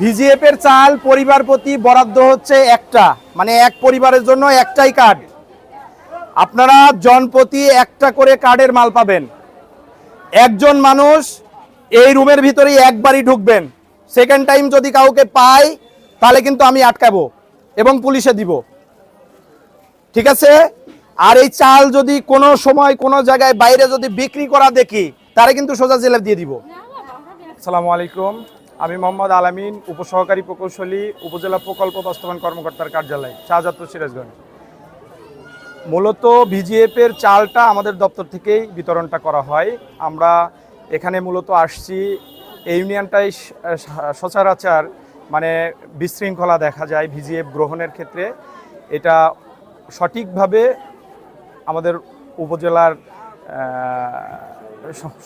VGF এর চাল পরিবার প্রতি বরাদ্দ হচ্ছে একটা মানে এক পরিবারের জন্য একটাই কার্ড আপনারা জনপ্রতি একটা করে কার্ডের মাল পাবেন। একজন মানুষ এই রুমের ভিতরেই একবারই ঢুকবেন। সেকেন্ড টাইম যদি কাউকে পাই তাহলে কিন্তু আমি আটকাবো এবং পুলিশে দিব। ঠিক আছে? আর এই চাল যদি কোনো সময় কোনো জায়গায় বাইরে যদি বিক্রি করা দেখি তাহলে কিন্তু সোজা জেলে দিয়ে দিব। আসসালামু আলাইকুম। আমি মোহাম্মদ আলামিন, উপসহকারী প্রকৌশলী, উপজেলা প্রকল্প বাস্তবায়ন কর্মকর্তার কার্যালয়, শাহজাদপুর সিরাজগঞ্জ। মূলত ভিজিএফ এর চালটা আমাদের দপ্তর থেকেই বিতরণটা করা হয়। আমরা এখানে মূলত আসছি, এই ইউনিয়নটাই স- স- মানে বিশৃঙ্খলা দেখা যায় ভিজিএফ গ্রহণের ক্ষেত্রে। এটা সঠিকভাবে আমাদের উপজেলার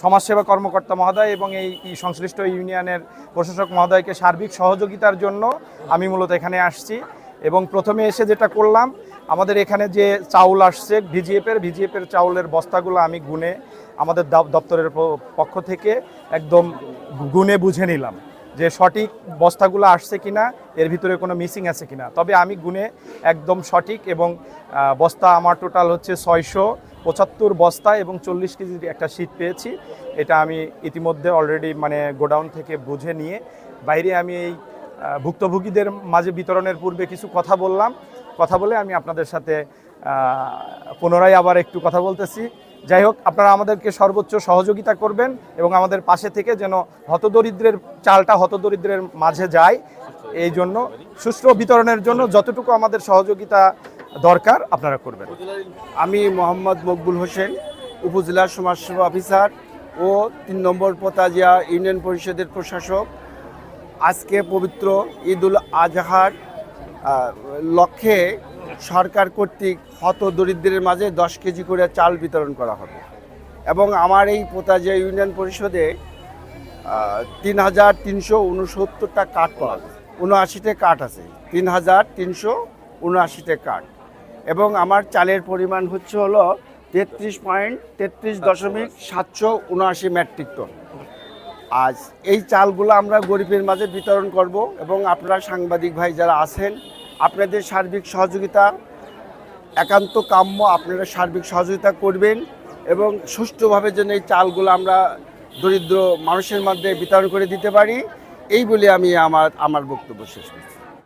সমাজসেবা কর্মকর্তা মহোদয় এবং এই সংশ্লিষ্ট ইউনিয়নের প্রশাসক মহোদয়কে সার্বিক সহযোগিতার জন্য আমি মূলত এখানে আসছি। এবং প্রথমে এসে যেটা করলাম, আমাদের এখানে যে চাউল আসছে, ভিজিএফের ভিজিএফের চাউলের বস্তাগুলো আমি গুনে আমাদের দপ- দপ্তরের পক্ষ থেকে একদম গুনে বুঝে নিলাম যে সঠিক বস্তাগুলো আসছে কিনা, এর ভিতরে কোনো মিসিং আছে কিনা। তবে আমি গুনে একদম সঠিক এবং বস্তা আমার টোটাল হচ্ছে ছয়শো পঁচাত্তর বস্তা এবং চল্লিশ কেজির একটা শীট পেয়েছি। এটা আমি ইতিমধ্যে অলরেডি মানে গোডাউন থেকে বুঝে নিয়ে বাইরে আমি এই ভুক্তভোগীদের মাঝে বিতরণের পূর্বে কিছু কথা বললাম। কথা বলে আমি আপনাদের সাথে পুনরায় আবার একটু কথা বলতেছি। যাই হোক, আপনারা আমাদেরকে সর্বোচ্চ সহযোগিতা করবেন এবং আমাদের পাশে থেকে যেন হতদরিদ্রের চালটা হতদরিদ্রের মাঝে যায়, এই জন্য সুষ্ঠু বিতরণের জন্য যতটুকু আমাদের সহযোগিতা দরকার আপনারা করবেন। আমি মোহাম্মদ মকবুল হোসেন, উপজেলা সমাজসেবা অফিসার ও তিন নম্বর পোতাজিয়া ইউনিয়ন পরিষদের প্রশাসক। আজকে পবিত্র ঈদুল আজহার লক্ষ্যে সরকার কর্তৃক হত দরিদ্রের মাঝে দশ কেজি করে চাল বিতরণ করা হবে এবং আমার এই পোতাজিয়া ইউনিয়ন পরিষদে তিন হাজার তিনশো উনসত্তরটা কাঠ পাওয়া উনআশিতে কার্ড আছে। তিন হাজার তিনশো উনআশিতে কার্ড এবং আমার চালের পরিমাণ হচ্ছে হলো তেত্রিশ পয়েন্ট তেত্রিশ দশমিক সাতশো উনআশি মেট্রিক টন। আজ এই চালগুলো আমরা গরিবের মাঝে বিতরণ করব এবং আপনারা সাংবাদিক ভাই যারা আছেন, আপনাদের সার্বিক সহযোগিতা, একান্ত কাম্য আপনারা সার্বিক সহযোগিতা করবেন এবং সুষ্ঠুভাবে যেন এই চালগুলো আমরা দরিদ্র মানুষের মধ্যে বিতরণ করে দিতে পারি। এই বলে আমি আমার আমার বক্তব্য শেষ করছি।